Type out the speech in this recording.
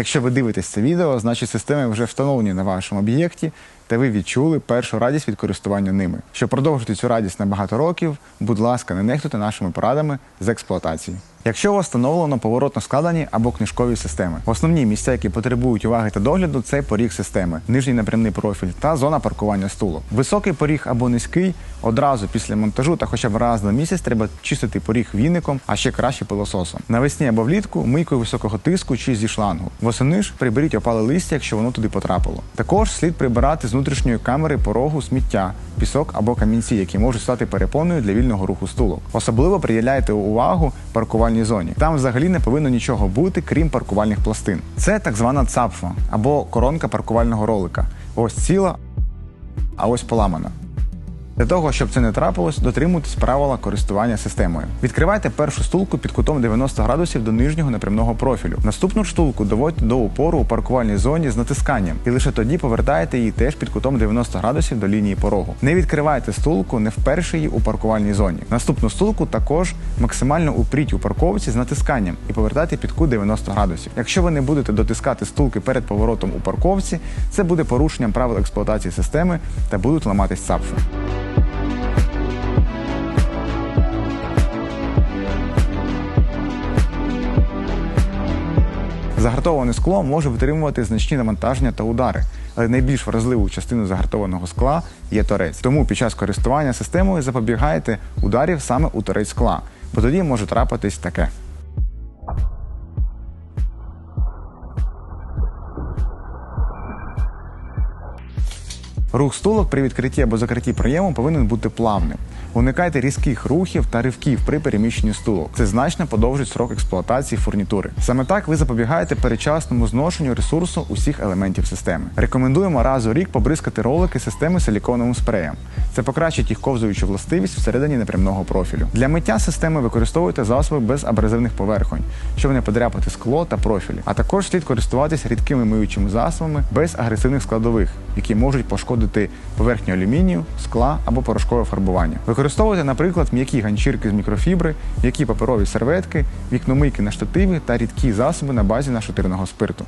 Якщо ви дивитесь це відео, значить системи вже встановлені на вашому об'єкті, та ви відчули першу радість від користування ними. Щоб продовжити цю радість на багато років, будь ласка, не нехтуйте нашими порадами з експлуатації. Якщо у вас встановлено поворотно складені або книжкові системи, основні місця, які потребують уваги та догляду, це поріг системи, нижній напрямний профіль та зона паркування стулу. Високий поріг або низький одразу після монтажу та хоча б раз на місяць треба чистити поріг віником, а ще краще пилососом. Навесні або влітку мийкою високого тиску чи зі шлангу. Восени ж приберіть опале листя, якщо воно туди потрапило. Також слід прибирати з внутрішньої камери порогу сміття, пісок або камінці, які можуть стати перепоною для вільного руху стулок. Особливо приділяйте увагу паркувальній зоні. Там взагалі не повинно нічого бути, крім паркувальних пластин. Це так звана цапфа або коронка паркувального ролика. Ось ціла, а ось поламана. Для того, щоб це не трапилось, дотримуйтесь правила користування системою. Відкривайте першу стулку під кутом 90 градусів до нижнього напрямного профілю. Наступну штулку доводьте до упору у паркувальній зоні з натисканням, і лише тоді повертаєте її теж під кутом 90 градусів до лінії порогу. Не відкривайте стулку, не вперше її у паркувальній зоні. Наступну стулку також максимально упріть у парковці з натисканням і повертайте під кут 90 градусів. Якщо ви не будете дотискати стулки перед поворотом у парковці, це буде порушенням правил експлуатації системи та будуть ламатись цапфи. Загартоване скло може витримувати значні навантаження та удари, але найбільш вразливу частину загартованого скла є торець. Тому під час користування системою запобігайте ударів саме у торець скла, бо тоді може трапитись таке. Рух стулок при відкритті або закритті проєму повинен бути плавним. Уникайте різких рухів та ривків при переміщенні стулок. Це значно подовжить срок експлуатації фурнітури. Саме так ви запобігаєте передчасному зношенню ресурсу усіх елементів системи. Рекомендуємо раз у рік побризкати ролики системи силіконовим спреєм. Це покращить їх ковзуючу властивість всередині непрямного профілю. Для миття системи використовуйте засоби без абразивних поверхонь, щоб не подряпати скло та профілі. А також слід користуватися рідкими миючими засобами без агресивних складових, які можуть пошкодити поверхню алюмінію, скла або порошкове фарбування. Використовуйте, наприклад, м'які ганчірки з мікрофібри, м'які паперові серветки, вікномийки на штативі та рідкі засоби на базі нашатирного спирту.